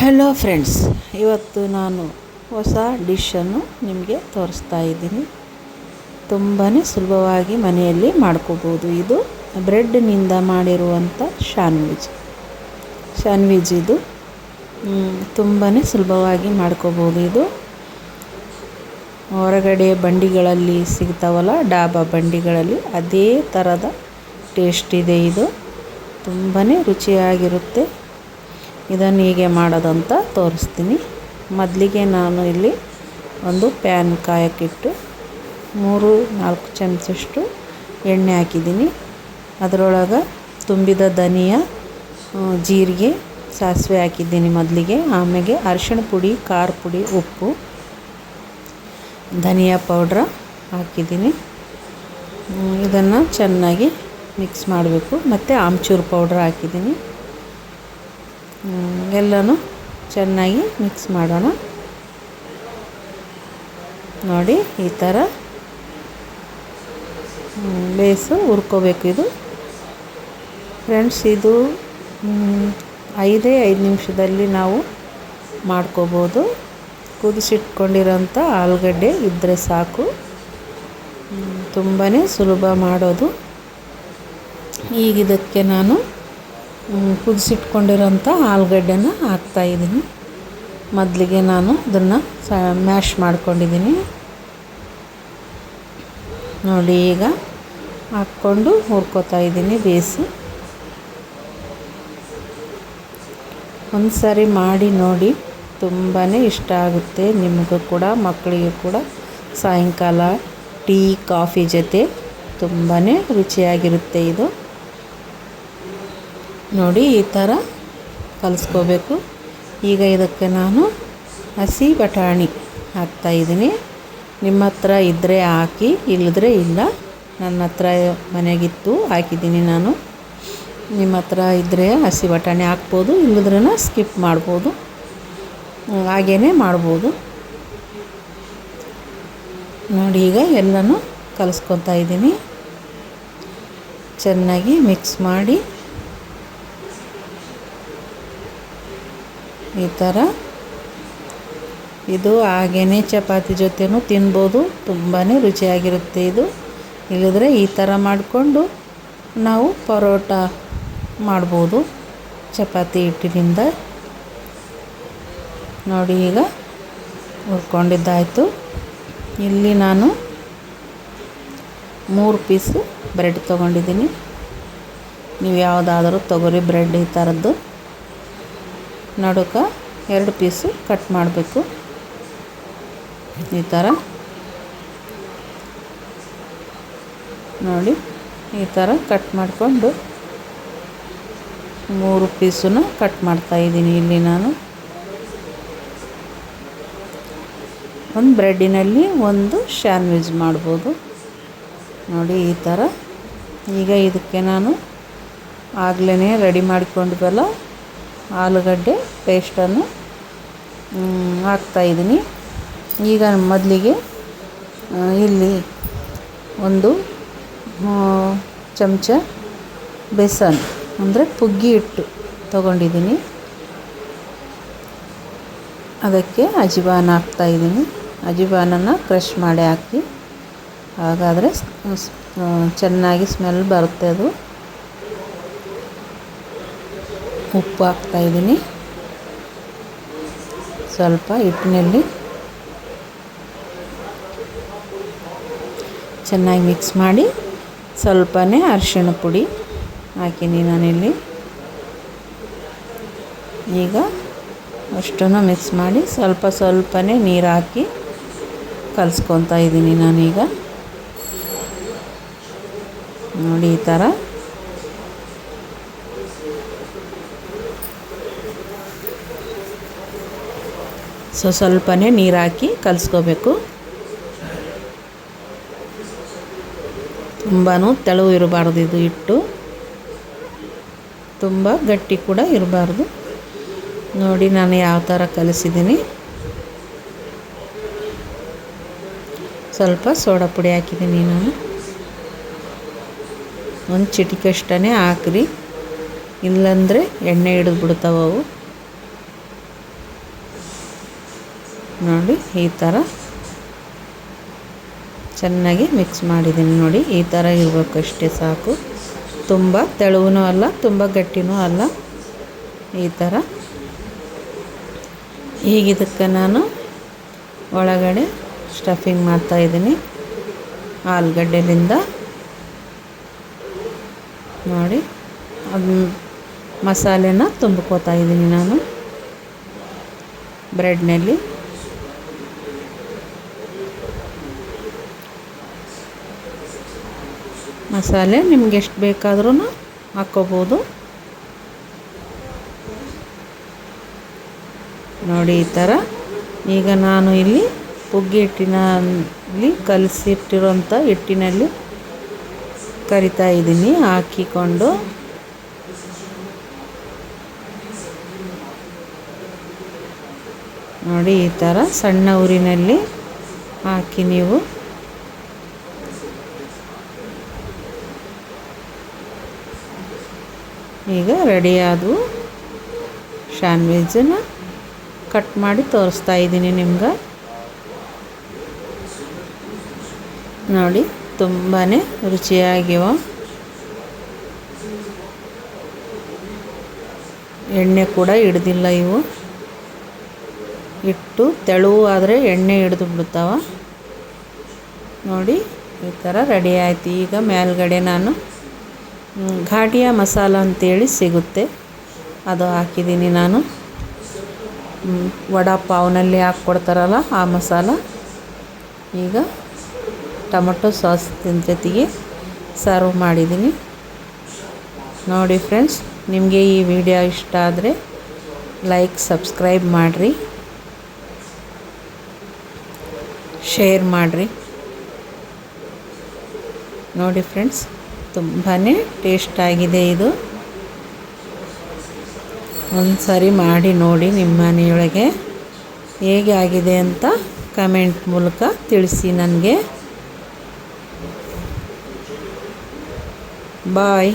Hello friends ಇವತ್ತು ನಾನು ಹೊಸ ಡಿಶನ್ನು ನಿಮಗೆ ತೋರಿಸ್ತಾ ಇದ್ದೀನಿ. ತುಂಬಾ ಸುಲಭವಾಗಿ ಮನೆಯಲ್ಲಿ ಮಾಡ್ಕೋಬೋದು. ಇದು ಬ್ರೆಡ್ನಿಂದ ಮಾಡಿರುವಂಥ ಶಾನ್ವಿಜ್ ಶಾನ್ವಿಜ್ ಇದು ತುಂಬಾ ಸುಲಭವಾಗಿ ಮಾಡ್ಕೋಬೋದು ಇದು. ಹೊರಗಡೆ ಬಂಡಿಗಳಲ್ಲಿ ಸಿಗ್ತಾವಲ್ಲ, ಡಾಬಾ ಬಂಡಿಗಳಲ್ಲಿ ಅದೇ ಥರದ ಟೇಸ್ಟ್ ಇದೆ ಇದು. ತುಂಬಾ ರುಚಿಯಾಗಿರುತ್ತೆ. ಇದನ್ನು ಹೀಗೆ ಮಾಡೋದಂತ ತೋರಿಸ್ತೀನಿ. ಮೊದಲಿಗೆ ನಾನು ಇಲ್ಲಿ ಒಂದು ಪ್ಯಾನ್ ಕಾಯಕ್ಕಿಟ್ಟು ಮೂರು, ನಾಲ್ಕು ಚಮಚಷ್ಟು ಎಣ್ಣೆ ಹಾಕಿದ್ದೀನಿ. ಅದರೊಳಗೆ ತುಂಬಿದ ಧನಿಯಾ ಜೀರಿಗೆ, ಸಾಸಿವೆ ಹಾಕಿದ್ದೀನಿ ಮೊದಲಿಗೆ. ಆಮೇಲೆ ಅರಿಶಿಣ ಪುಡಿ, ಖಾರ ಪುಡಿ, ಉಪ್ಪು, ಧನಿಯಾ ಪೌಡ್ರ ಹಾಕಿದ್ದೀನಿ. ಇದನ್ನು ಚೆನ್ನಾಗಿ ಮಿಕ್ಸ್ ಮಾಡಬೇಕು. ಮತ್ತು ಆಮ್ಚೂರು ಪೌಡ್ರ್ ಹಾಕಿದ್ದೀನಿ. ಎಲ್ಲನೂ ಚೆನ್ನಾಗಿ ಮಿಕ್ಸ್ ಮಾಡೋಣ. ನೋಡಿ, ಈ ಥರ ಬೇಸು ಹುರ್ಕೋಬೇಕು ಇದು. ಫ್ರೆಂಡ್ಸ್ ಇದು ಐದೇ ಐದು ನಿಮಿಷದಲ್ಲಿ ನಾವು ಮಾಡ್ಕೋಬೋದು. ಕುದಿಸಿಟ್ಕೊಂಡಿರೋಂಥ ಆಲೂಗಡ್ಡೆ ಇದ್ದರೆ ಸಾಕು. ತುಂಬಾ ಸುಲಭ ಮಾಡೋದು. ಈಗಿದಕ್ಕೆ ನಾನು ಕುದಿಸಿಟ್ಕೊಂಡಿರೋಂಥ ಆಲೂಗಡ್ಡೆನ ಹಾಕ್ತಾಯಿದ್ದೀನಿ ಮೊದಲಿಗೆ ನಾನು ಅದನ್ನು ಸ, ಮ್ಯಾಶ್ ಮಾಡ್ಕೊಂಡಿದ್ದೀನಿ. ನೋಡಿ, ಈಗ ಹಾಕ್ಕೊಂಡು ಹುರ್ಕೋತಾ ಇದ್ದೀನಿ ಬೇಯಿಸಿ. ಒಂದು ಸಾರಿ ಮಾಡಿ ನೋಡಿ ತುಂಬಾ ಇಷ್ಟ ಆಗುತ್ತೆ. ನಿಮಗೂ ಕೂಡ ಮಕ್ಕಳಿಗೂ ಕೂಡ ಸಾಯಂಕಾಲ ಟೀ, ಕಾಫಿ ಜೊತೆ ತುಂಬಾ ರುಚಿಯಾಗಿರುತ್ತೆ ಇದು. ನೋಡಿ ಈ ಥರ ಕಲಿಸ್ಕೋಬೇಕು. ಈಗ ಇದಕ್ಕೆ ನಾನು ಹಸಿ ಬಟಾಣಿ ಹಾಕ್ತಾಯಿದ್ದೀನಿ ನಿಮ್ಮ ಹತ್ರ ಇದ್ದರೆ ಹಾಕಿ ಇಲ್ಲದ್ರೆ ಇಲ್ಲ. ನನ್ನ ಹತ್ರ ಮನೆಗಿತ್ತು, ಹಾಕಿದ್ದೀನಿ ನಾನು. ನಿಮ್ಮ ಹತ್ರ ಇದ್ದರೆ ಹಸಿ ಬಟಾಣಿ ಹಾಕ್ಬೋದು ಇಲ್ಲದ್ರೆ ಸ್ಕಿಪ್ ಮಾಡ್ಬೋದು. ಹಾಗೇ ಮಾಡ್ಬೋದು. ನೋಡಿ ಈಗ ಎಲ್ಲನೂ ಕಲಿಸ್ಕೊತಾ ಇದ್ದೀನಿ. ಚೆನ್ನಾಗಿ ಮಿಕ್ಸ್ ಮಾಡಿ ಈ ಥರ ಇದು ಹಾಗೇ ಚಪಾತಿ ಜೊತೆನೂ ತಿನ್ಬೋದು. ತುಂಬಾ ರುಚಿಯಾಗಿರುತ್ತೆ ಇದು. ಇಲ್ಲದ್ರೆ ಈ ಥರ ಮಾಡಿಕೊಂಡು ನಾವು ಪರೋಟ ಮಾಡ್ಬೋದು ಚಪಾತಿ ಹಿಟ್ಟಿನಿಂದ. ನೋಡಿ ಈಗ ಹುರ್ಕೊಂಡಿದ್ದಾಯಿತು. ಇಲ್ಲಿ ನಾನು ಮೂರು ಪೀಸು ಬ್ರೆಡ್ ತೊಗೊಂಡಿದ್ದೀನಿ. ನೀವು ಯಾವುದಾದ್ರೂ ತೊಗರಿ ಬ್ರೆಡ್ ಈ ಥರದ್ದು ನಡುಕ ಎರಡು ಪೀಸು ಕಟ್ ಮಾಡಬೇಕು. ಈ ಥರ ನೋಡಿ, ಈ ಥರ ಕಟ್ ಮಾಡಿಕೊಂಡು ಮೂರು ಪೀಸನ್ನ ಕಟ್ ಮಾಡ್ತಾಯಿದ್ದೀನಿ ಇಲ್ಲಿ ನಾನು. ಒಂದು ಬ್ರೆಡ್ಡಿನಲ್ಲಿ ಒಂದು ಶ್ಯಾಂಡ್ವಿಚ್ ಮಾಡ್ಬೋದು. ನೋಡಿ, ಈ ಥರ ಈಗ ಇದಕ್ಕೆ ನಾನು ಆಗಲೇ ರೆಡಿ ಮಾಡಿಕೊಂಡ್ವಲ್ಲ ಆಲೂಗಡ್ಡೆ ಪೇಸ್ಟನ್ನು ಹಾಕ್ತಾಯಿದ್ದೀನಿ ಈಗ ಮೊದಲಿಗೆ ಇಲ್ಲಿ ಒಂದು ಚಮಚ ಬೇಸನ್, ಅಂದರೆ ಪುಗ್ಗಿ ಹಿಟ್ಟು ತಗೊಂಡಿದ್ದೀನಿ. ಅದಕ್ಕೆ ಅಜಿಬಾನ ಹಾಕ್ತಾಯಿದ್ದೀನಿ ಅಜಿಬಾನನ್ನು ಕ್ರಷ್ ಮಾಡಿ ಹಾಕಿ, ಹಾಗಾದರೆ ಚೆನ್ನಾಗಿ ಸ್ಮೆಲ್ ಬರುತ್ತೆ ಅದು. ಉಪ್ಪು ಹಾಕ್ತಾಯಿದ್ದೀನಿ ಸ್ವಲ್ಪ ಹಿಟ್ಟಿನಲ್ಲಿ ಚೆನ್ನಾಗಿ ಮಿಕ್ಸ್ ಮಾಡಿ ಸ್ವಲ್ಪನೇ ಅರಿಶಿಣ ಪುಡಿ ಹಾಕೀನಿ ನಾನಿಲ್ಲಿ. ಈಗ ಅಷ್ಟನ್ನು ಮಿಕ್ಸ್ ಮಾಡಿ ಸ್ವಲ್ಪ ಸ್ವಲ್ಪನೇ ನೀರು ಹಾಕಿ ಕಲಸ್ಕೊತಾ ಇದ್ದೀನಿ ನಾನೀಗ. ನೋಡಿ ಈ ಥರ. ಸೊ ಸ್ವಲ್ಪನೇ ನೀರು ಹಾಕಿ ಕಲಿಸ್ಕೋಬೇಕು. ತುಂಬಾ ತೆಳು ಇರಬಾರ್ದು ಇದು ಹಿಟ್ಟು. ತುಂಬ ಗಟ್ಟಿ ಕೂಡ ಇರಬಾರ್ದು. ನೋಡಿ ನಾನು ಯಾವ ಥರ ಕಲಿಸಿದ್ದೀನಿ. ಸ್ವಲ್ಪ ಸೋಡಾ ಪುಡಿ ಹಾಕಿದ್ದೀನಿ ನಾನು. ಒಂದು ಚಿಟಿಕಷ್ಟೇ ಹಾಕ್ರಿ. ಇಲ್ಲಂದರೆ ಎಣ್ಣೆ ಹಿಡಿದು ಬಿಡ್ತಾವೆ ನೋಡಿ, ಈ ಥರ ಚೆನ್ನಾಗಿ ಮಿಕ್ಸ್ ಮಾಡಿದ್ದೀನಿ ನೋಡಿ, ಈ ಥರ ಇರಬೇಕು ಅಷ್ಟೇ ಸಾಕು. ತುಂಬ ತೆಳುವೂ ಅಲ್ಲ, ತುಂಬ ಗಟ್ಟಿನೂ ಅಲ್ಲ, ಈ ಥರ ಈಗಿದಕ್ಕೆ ನಾನು ಒಳಗಡೆ ಸ್ಟಫಿಂಗ್ ಮಾಡ್ತಾಯಿದ್ದೀನಿ ಆಲೂಗಡ್ಡೆಲಿಂದ ನೋಡಿ, ಅದು ಮಸಾಲೆನ ತುಂಬ್ಕೋತಾ ಇದ್ದೀನಿ ನಾನು. ಬ್ರೆಡ್ನಲ್ಲಿ ಮಸಾಲೆ ನಿಮ್ಗೆ ಎಷ್ಟು ಬೇಕಾದ್ರೂ ಹಾಕ್ಕೋಬೋದು. ನೋಡಿ ಈ ಥರ. ಈಗ ನಾನು ಇಲ್ಲಿ ಪುಗ್ಗಿ ಹಿಟ್ಟಿನಲ್ಲಿ ಕಲಸಿಟ್ಟಿರೋಂಥ ಹಿಟ್ಟಿನಲ್ಲಿ ಕರಿತಾ ಇದ್ದೀನಿ, ಹಾಕಿಕೊಂಡು. ನೋಡಿ ಈ ಥರ ಸಣ್ಣ ಊರಿನಲ್ಲಿ ಹಾಕಿ ನೀವು ಈಗ ರೆಡಿಯಾದವು ಶ್ಯಾಂಡ್ವಿಜನ್ನು ಕಟ್ ಮಾಡಿ ತೋರಿಸ್ತಾ ಇದ್ದೀನಿ ನಿಮ್ಗೆ. ನೋಡಿ ತುಂಬಾ ರುಚಿಯಾಗಿವ. ಎಣ್ಣೆ ಕೂಡ ಹಿಡ್ದಿಲ್ಲ ಇವು. ಇಟ್ಟು ತೆಳುವು ಆದರೆ ಎಣ್ಣೆ ಹಿಡಿದು ಬಿಡ್ತಾವ. ನೋಡಿ, ಈ ಥರ ರೆಡಿ ಆಯ್ತು. ಈಗ ಮೇಲ್ಗಡೆ ನಾನು ಘಾಟಿಯ ಮಸಾಲ ಅಂತೇಳಿ ಸಿಗುತ್ತೆ. ಅದು ಹಾಕಿದ್ದೀನಿ ನಾನು. ವಡಾ ಪಾವ್ನಲ್ಲಿ ಹಾಕ್ಕೊಡ್ತಾರಲ್ಲ ಆ ಮಸಾಲ. ಈಗ ಟೊಮೊಟೊ ಸಾಸ್ ಜೊತೆಗೆ ಸರ್ವ್ ಮಾಡಿದ್ದೀನಿ. ನೋಡಿ ಫ್ರೆಂಡ್ಸ್, ನಿಮಗೆ ಈ ವಿಡಿಯೋ ಇಷ್ಟ ಆದರೆ ಲೈಕ್, ಸಬ್ಸ್ಕ್ರೈಬ್ ಮಾಡಿರಿ. ಶೇರ್ ಮಾಡಿರಿ. ನೋಡಿ ಫ್ರೆಂಡ್ಸ್. ತುಂಬಾ ಟೇಸ್ಟ್ ಆಗಿದೆ ಇದು. ಒಂದು ಸಾರಿ ಮಾಡಿ ನೋಡಿ ನಿಮ್ಮ ಮನೆಯೊಳಗೆ ಹೇಗೆ ಆಗಿದೆ ಅಂತ ಕಮೆಂಟ್ ಮೂಲಕ ತಿಳಿಸಿ ನನಗೆ. ಬಾಯ್.